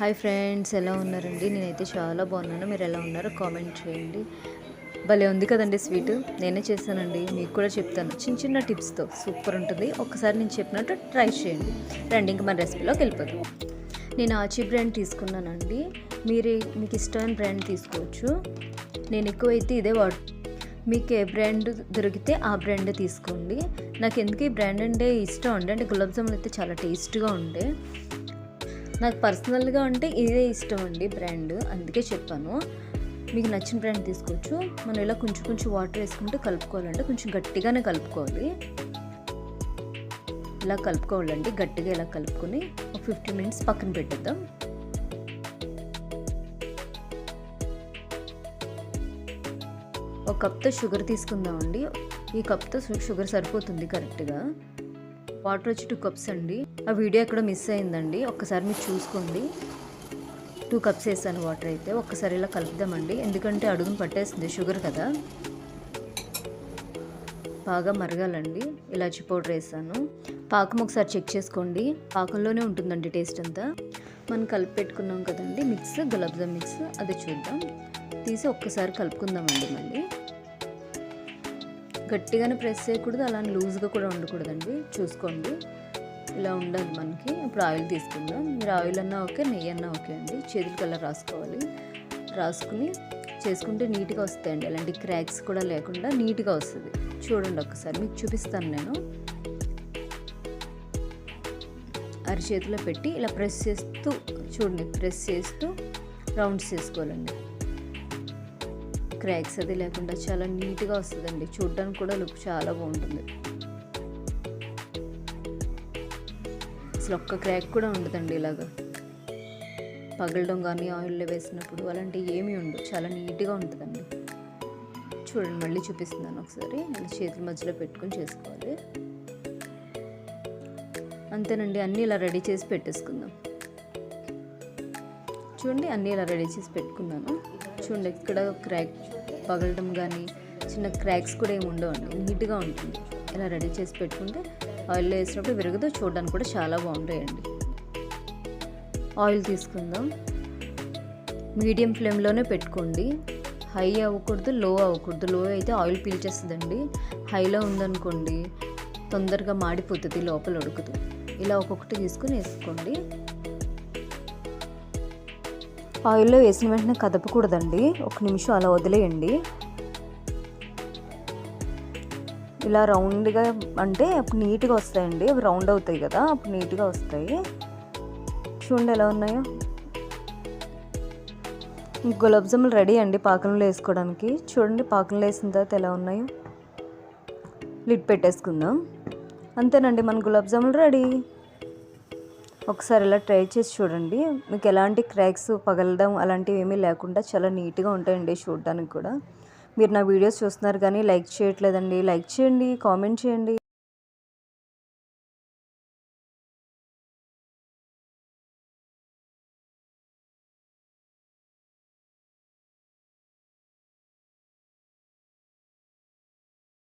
Hi friends ఎలా ఉన్నారండి? నేనైతే చాలా బాగున్నాను. మీరు ఎలా ఉన్నారో కామెంట్ చేయండి. భలే ఉంది కదండి స్వీట్. నేనే చేశానండి. మీకు కూడా చెప్తాను. చిన్న చిన్న టిప్స్తో సూపర్ ఉంటుంది. ఒకసారి నేను చెప్పినట్టు ట్రై చేయండి. రండి ఇంకా మన రెసిపీలోకి వెళ్ళిపోతాం నేను ఆచి బ్రాండ్ తీసుకున్నానండి. మీరు మీకు ఇష్టమైన బ్రాండ్ తీసుకోవచ్చు. నేను ఎక్కువైతే ఇదే వాడు మీకు ఏ బ్రాండ్ దొరికితే ఆ బ్రాండ్ తీసుకోండి. నాకు ఎందుకు ఈ బ్రాండ్ అంటే ఇష్టం అండి. అంటే గులాబ్ జామున్ అయితే చాలా టేస్ట్గా ఉండే. నాకు పర్సనల్గా అంటే ఇదే ఇష్టం అండి బ్రాండ్. అందుకే చెప్పాను. మీకు నచ్చిన బ్రాండ్ తీసుకోవచ్చు. మనం ఇలా కొంచెం కొంచెం వాటర్ వేసుకుంటూ కలుపుకోవాలంటే కొంచెం గట్టిగానే కలుపుకోవాలి. ఇలా కలుపుకోవాలండి. గట్టిగా ఇలా కలుపుకొని ఒక ఫిఫ్టీ మినిట్స్ పక్కన పెట్టేద్దాం. ఒక కప్తో షుగర్ తీసుకుందామండి. ఈ కప్తో షుగర్ సరిపోతుంది కరెక్ట్గా. వాటర్ వచ్చి టూ కప్స్ అండి. ఆ వీడియో ఎక్కడ మిస్ అయిందండి. ఒక్కసారి మీరు చూసుకోండి. టూ కప్స్ వేసాను వాటర్ అయితే. ఒక్కసారి ఇలా కలుపుదామండి. ఎందుకంటే అడుగును పట్టేస్తుంది షుగర్ కదా. బాగా మరగాలండి. ఇలాచి పౌడర్ వేసాను. పాకం ఒకసారి చెక్ చేసుకోండి. పాకంలోనే ఉంటుందండి టేస్ట్ అంతా. మనం కలిపి పెట్టుకున్నాం కదండి. మిక్స్ గులాబ్ జామ్ మిక్స్ అది చూద్దాం. తీసి ఒక్కసారి కలుపుకుందామండి మళ్ళీ. గట్టిగానే ప్రెస్ చేయకూడదు అలా లూజ్గా కూడా ఉండకూడదండి. చూసుకోండి. ఇలా ఉండాలి మనకి. ఇప్పుడు ఆయిల్ తీసుకుందాం. మీరు ఆయిల్ అన్నా ఓకే నెయ్యి అన్నా ఓకే అండి. చేతులకి అలా రాసుకోవాలి. రాసుకుని చేసుకుంటే నీట్గా వస్తాయండి. అలాంటి క్రాక్స్ కూడా లేకుండా నీట్గా వస్తుంది. చూడండి ఒక్కసారి మీకు చూపిస్తాను నేను. అరిచేతిలో పెట్టి ఇలా ప్రెస్ చేస్తూ చూడండి ప్రెస్ చేస్తూ రౌండ్స్ చేసుకోవాలండి. క్రాక్స్ అది లేకుండా చాలా నీట్గా వస్తుందండి. చూడడానికి కూడా లుక్ చాలా బాగుంటుంది. అసలు ఒక్క క్రాక్ కూడా ఉండదండి ఇలాగా. పగలడం కానీ ఆయిల్లో వేసినప్పుడు అలాంటివి ఏమీ ఉండవు. చాలా నీట్గా ఉంటుందండి. చూడండి మళ్ళీ చూపిస్తున్నాను ఒకసారి. చేతుల మధ్యలో పెట్టుకొని చేసుకోవాలి. అంతేనండి అన్నీ ఇలా రెడీ చేసి పెట్టేసుకుందాం. చూడండి అన్నీ ఇలా రెడీ చేసి పెట్టుకున్నాను. చూడండి ఇక్కడ క్రాక్ పగలడం కానీ చిన్న క్రాక్స్ కూడా ఏమి ఉండవండి. నీట్గా ఉంటుంది. ఇలా రెడీ చేసి పెట్టుకుంటే ఆయిల్లో వేసినప్పుడు విరగదు చూడడానికి కూడా చాలా బాగుంటాయండి. ఆయిల్ తీసుకుందాం. మీడియం ఫ్లేమ్లోనే పెట్టుకోండి. హై అవ్వకూడదు లో అవ్వకూడదు. లో అయితే ఆయిల్ పీల్చేస్తుందండి. హైలో ఉందనుకోండి తొందరగా మాడిపోతుంది లోపల ఉడుకుతుంది. ఇలా ఒక్కొక్కటి తీసుకొని వేసుకోండి. ఆయిల్లో వేసిన వెంటనే కదపకూడదండి. ఒక నిమిషం అలా వదిలేయండి. ఇలా రౌండ్గా అంటే అప్పుడు నీట్గా వస్తాయండి. అవి రౌండ్ అవుతాయి కదా అప్పుడు నీట్గా వస్తాయి. చూడండి ఎలా ఉన్నాయో. గులాబ్ జాములు రెడీ అండి పాకంలో వేసుకోవడానికి. చూడండి పాకంలో వేసిన తర్వాత ఎలా ఉన్నాయో. లిడ్ పెట్టేసుకుందాం. అంతేనండి మన గులాబ్ జాములు రెడీ. ఒకసారి ఇలా ట్రై చేసి చూడండి. మీకు ఎలాంటి క్రాక్స్ పగలడం అలాంటివి ఏమీ లేకుండా చాలా నీట్గా ఉంటాయండి చూడడానికి కూడా. మీరు నా వీడియోస్ చూస్తున్నారు కానీ లైక్ చేయట్లేదండి. లైక్ చేయండి కామెంట్ చేయండి.